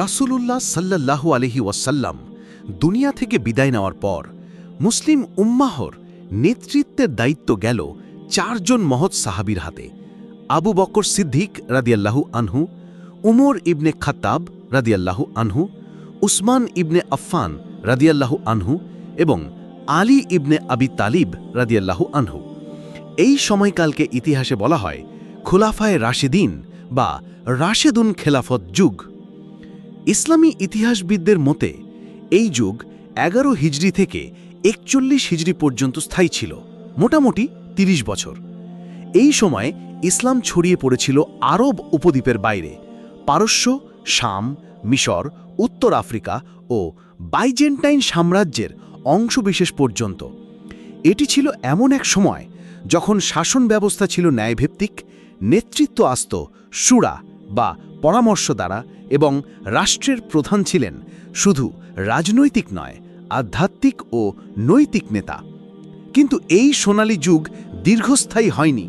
রাসূলুল্লাহ সাল্লাল্লাহু আলহি ওয়াসাল্লাম দুনিয়া থেকে বিদায় নেওয়ার পর মুসলিম উম্মাহর নেতৃত্বের দায়িত্ব গেল চারজন মহৎ সাহাবীর হাতে। আবু বকর সিদ্দিক রাদিয়াল্লাহু আনহু, উমর ইবনে খাতাব রাদিয়াল্লাহু আনহু, উসমান ইবনে আফফান রাদিয়াল্লাহু আনহু এবং আলী ইবনে আবি তালিব রাদিয়াল্লাহু আনহু। এই সময়কালকে ইতিহাসে বলা হয় খোলাফায় রাশেদিন বা রাশেদুন খেলাফত যুগ। ইসলামী ইতিহাসবিদদের মতে, এই যুগ এগারো হিজরি থেকে একচল্লিশ হিজরি পর্যন্ত স্থায়ী ছিল, মোটামুটি ৩০ বছর। এই সময়ে ইসলাম ছড়িয়ে পড়েছিল আরব উপদ্বীপের বাইরে, পারস্য, শাম, মিশর, উত্তর আফ্রিকা ও বাইজেন্টাইন সাম্রাজ্যের অংশবিশেষ পর্যন্ত। এটি ছিল এমন এক সময় যখন শাসন ব্যবস্থা ছিল ন্যায়ভিত্তিক, নেতৃত্ব আসত সুরা বা পরামর্শ দ্বারা এবং রাষ্ট্রের প্রধান ছিলেন শুধু রাজনৈতিক নয়, আধ্যাত্মিক ও নৈতিক নেতা। কিন্তু এই সোনালী যুগ দীর্ঘস্থায়ী হয়নি।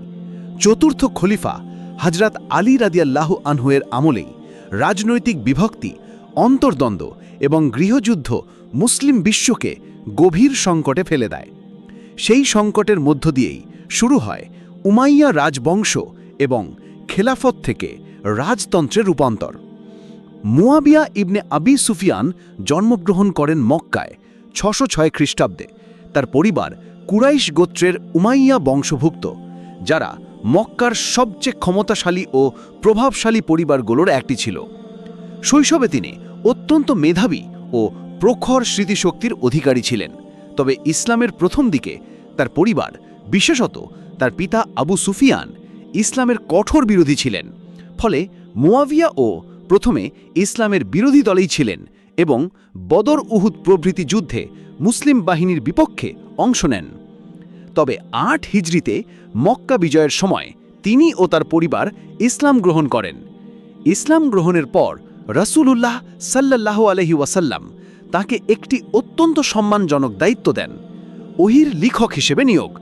চতুর্থ খলিফা হজরত আলী রাদিয়াল্লাহ আনহুয়ের আমলেই রাজনৈতিক বিভক্তি, অন্তর্দ্বন্দ্ব এবং গৃহযুদ্ধ মুসলিম বিশ্বকে গভীর সংকটে ফেলে দেয়। সেই সংকটের মধ্য দিয়েই শুরু হয় উমাইয়া রাজবংশ এবং খেলাফত থেকে রাজতন্ত্রের রূপান্তর। মুয়াবিয়া ইবনে আবি সুফিয়ান জন্মগ্রহণ করেন মক্কায় ছশো ছয় খ্রিস্টাব্দে। তার পরিবার কুরাইশ গোত্রের উমাইয়া বংশভুক্ত, যারা মক্কার সবচেয়ে ক্ষমতাশালী ও প্রভাবশালী পরিবারগুলোর একটি ছিল। শৈশবে তিনি অত্যন্ত মেধাবী ও প্রখর স্মৃতিশক্তির অধিকারী ছিলেন, তবে ইসলামের প্রথম দিকে তার পরিবার, বিশেষত তার পিতা আবু সুফিয়ান, ইসলামের কঠোর বিরোধী ছিলেন। ফলে মুয়াবিয়া ও প্রথমে ইসলামের বিরোধী দলেই ছিলেন এবং বদর উহুদ প্রভৃতি যুদ্ধে মুসলিম বাহিনীর বিপক্ষে অংশ নেন। তবে আট হিজড়িতে মক্কা বিজয়ের সময় তিনি ও তার পরিবার ইসলাম গ্রহণ করেন। ইসলাম গ্রহণের পর রসুলুল্লাহ সাল্লাহ আলহি ওয়াসাল্লাম তাকে একটি অত্যন্ত সম্মানজনক দায়িত্ব দেন। ওহির লিখক হিসেবে নিয়োগ।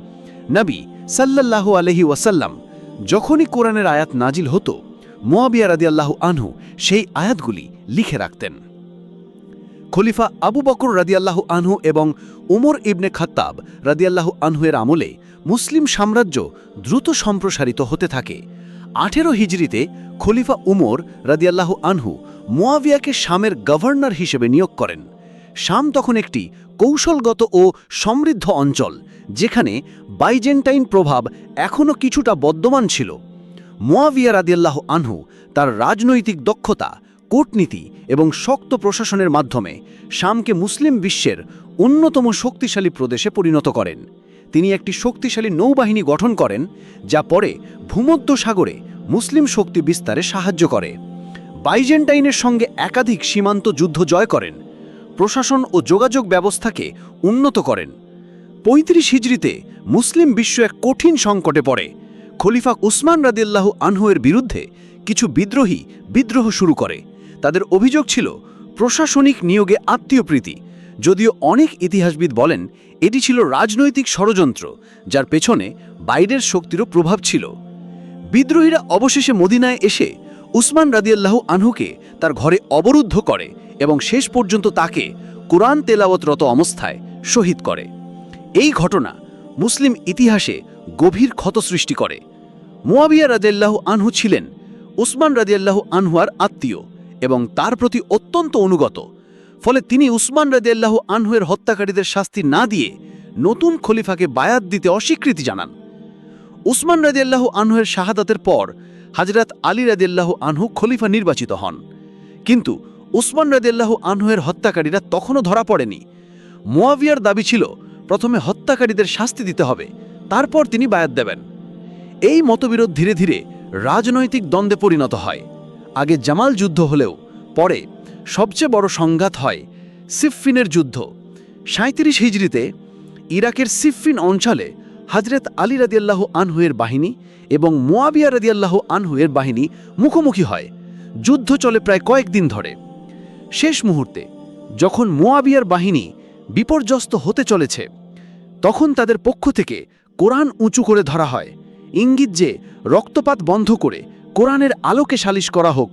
নবী সাল্লাল্লাহু আলহি ওয়াসাল্লাম যখনই কোরআনের আয়াত নাজিল হতো মোয়াবিয়া রাদিয়াল্লাহ আনহু সেই আয়াতগুলি লিখে রাখতেন। খলিফা আবু বকর রাদিয়াল্লাহু আনহু এবং উমর ইবনে খাত্তাব রাদিয়াল্লাহু আনহুয়ের আমলে মুসলিম সাম্রাজ্য দ্রুত সম্প্রসারিত হতে থাকে। আঠেরো হিজড়িতে খলিফা উমর রাদিয়াল্লাহু আনহু মোয়াবিয়াকে শামের গভর্নর হিসেবে নিয়োগ করেন। শাম তখন একটি কৌশলগত ও সমৃদ্ধ অঞ্চল, যেখানে বাইজেন্টাইন প্রভাব এখনও কিছুটা বদ্যমান ছিল। মোয়াবিয়া রাদিয়াল্লাহ আনহু তার রাজনৈতিক দক্ষতা, কূটনীতি এবং শক্ত প্রশাসনের মাধ্যমে শামকে মুসলিম বিশ্বের অন্যতম শক্তিশালী প্রদেশে পরিণত করেন। তিনি একটি শক্তিশালী নৌবাহিনী গঠন করেন, যা পরে ভূমধ্য সাগরে মুসলিম শক্তি বিস্তারে সাহায্য করে। বাইজেন্টাইনের সঙ্গে একাধিক সীমান্ত যুদ্ধ জয় করেন, প্রশাসন ও যোগাযোগ ব্যবস্থাকে উন্নত করেন। পঁয়ত্রিশ হিজড়িতে মুসলিম বিশ্ব এক কঠিন সংকটে পড়ে। খলিফা উসমান রাদিল্লাহ আনহুয়ের বিরুদ্ধে কিছু বিদ্রোহী বিদ্রোহ শুরু করে। তাদের অভিযোগ ছিল, প্রশাসনিক নিয়োগে আত্মীয়প্রীতি। যদিও অনেক ইতিহাসবিদ বলেন, এটি ছিল রাজনৈতিক ষড়যন্ত্র, যার পেছনে বাইরের শক্তিরও প্রভাব ছিল। বিদ্রোহীরা অবশেষে মদিনায় এসে উসমান রাদিয়াল্লাহু আনহুকে তার ঘরে অবরুদ্ধ করে এবং শেষ পর্যন্ত তাকে কোরআন তেলাওয়াতরত অবস্থায় শহীদ করে। এই ঘটনা মুসলিম ইতিহাসে গভীর ক্ষত সৃষ্টি করে। মুয়াবিয়া রাদিয়াল্লাহু আনহু ছিলেন। উসমান রাদিয়াল্লাহু আনহুয়ার আত্মীয় এবং তার প্রতি অত্যন্ত অনুগত। ফলে তিনি উসমান রাদিয়াল্লাহু আনহুয়ের হত্যাকারীদের শাস্তি না দিয়ে নতুন খলিফাকে বায়াত দিতে অস্বীকৃতি জানান। উসমান রাদিয়াল্লাহু আনহুয়ের শাহাদাতের পর হাজরাত আলী রাদিয়াল্লাহু আনহু খলিফা নির্বাচিত হন। কিন্তু উসমান রাদিয়াল্লাহু আনহুয়ের হত্যাকারীরা তখনও ধরা পড়েনি। মোয়াবিয়ার দাবি ছিল, প্রথমে হত্যাকারীদের শাস্তি দিতে হবে, তারপর তিনি বায়াত দেবেন। এই মতবিরোধ ধীরে ধীরে রাজনৈতিক দ্বন্দ্বে পরিণত হয়। আগে জামাল যুদ্ধ হলেও পরে সবচেয়ে বড় সংঘাত হয় সিফফিনের যুদ্ধ। সাঁত্রিশ হিজড়িতে ইরাকের সিফফিন অঞ্চলে হজরত আলী রাদিয়াল্লাহ আনহুয়ের বাহিনী এবং মোয়াবিয়া রাদিয়াল্লাহ আনহুয়ের বাহিনী মুখোমুখি হয়। যুদ্ধ চলে প্রায় কয়েকদিন ধরে। শেষ মুহূর্তে যখন মোয়াবিয়ার বাহিনী বিপর্যস্ত হতে চলেছে, তখন তাদের পক্ষ থেকে কোরআন উঁচু করে ধরা হয়। ইঙ্গিত যে রক্তপাত বন্ধ করে কোরআনের আলোকে সালিশ করা হোক।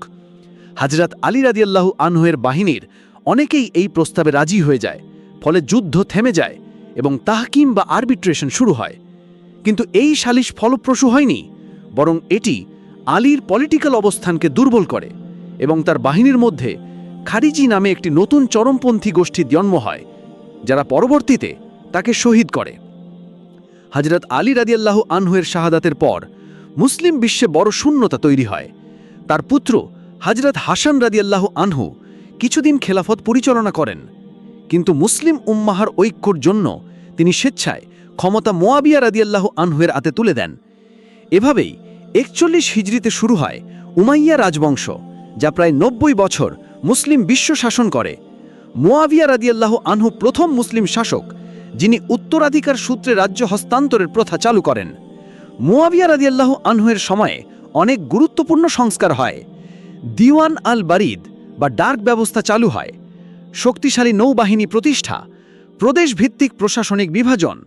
হাজরাত আলী রাদিয়াল্লাহু আনহুয়ের বাহিনীর অনেকেই এই প্রস্তাবে রাজি হয়ে যায়, ফলে যুদ্ধ থেমে যায় এবং তাহকিম বা আরবিট্রেশন শুরু হয়। কিন্তু এই সালিশ ফলপ্রসূ হয়নি, বরং এটি আলীর পলিটিক্যাল অবস্থানকে দুর্বল করে এবং তার বাহিনীর মধ্যে খারিজি নামে একটি নতুন চরমপন্থী গোষ্ঠীর জন্ম হয়, যারা পরবর্তীতে তাকে শহীদ করে। হজরত আলী রাদিয়াল্লাহ আনহুয়ের শাহাদাতের পর মুসলিম বিশ্বে বড় শূন্যতা তৈরি হয়। তার পুত্র হজরত হাসান রাদিয়াল্লাহ আনহু কিছুদিন খেলাফত পরিচালনা করেন। কিন্তু মুসলিম উম্মাহার ঐক্যর জন্য তিনি স্বেচ্ছায় ক্ষমতা মোয়াবিয়া রাদিয়াল্লাহ আনহুয়ের হাতে তুলে দেন। এভাবেই একচল্লিশ হিজড়িতে শুরু হয় উমাইয়া রাজবংশ, যা প্রায় নব্বই বছর মুসলিম বিশ্ব শাসন করে। মোয়াবিয়া রাদিয়াল্লাহ আনহু প্রথম মুসলিম শাসক যিনি উত্তরাধিকার সূত্রে রাজ্য হস্তান্তরের প্রথা চালু করেন। মুয়াবিয়া রাদিয়াল্লাহু আনহুয়ের সময়ে অনেক গুরুত্বপূর্ণ সংস্কার হয়। দিওয়ান আল বারিদ বা ডার্ক ব্যবস্থা চালু হয়। শক্তিশালী নৌবাহিনী প্রতিষ্ঠা, প্রদেশভিত্তিক প্রশাসনিক বিভাজন,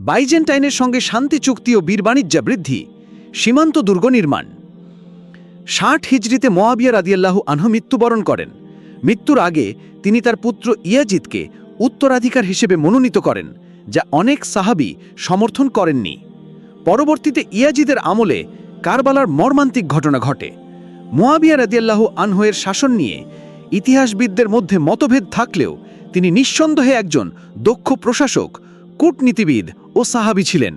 বাইজেন্টাইনের সঙ্গে শান্তি চুক্তি ও বীর বীরবাণিজ্য বৃদ্ধি, সীমান্ত দুর্গ নির্মাণ। ষাট হিজড়িতে মোয়াবিয়া রাদিয়াল্লাহু আনহু মৃত্যুবরণ করেন। মৃত্যুর আগে তিনি তার পুত্র ইয়াজিদকে উত্তরাধিকার হিসেবে মনোনীত করেন, যা অনেক সাহাবি সমর্থন করেননি। পরবর্তীতে ইয়াজিদের আমলে কারবালার মর্মান্তিক ঘটনা ঘটে। মোয়াবিয়া রাদিয়াল্লাহু আনহুয়ের শাসন নিয়ে ইতিহাসবিদদের মধ্যে মতভেদ থাকলেও তিনি নিঃসন্দেহে একজন দক্ষ প্রশাসক, কূটনীতিবিদ ও সাহাবি ছিলেন।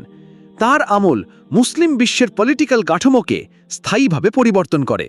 তার আমল মুসলিম বিশ্বের পলিটিক্যাল কাঠামোকে স্থায়ীভাবে পরিবর্তন করে।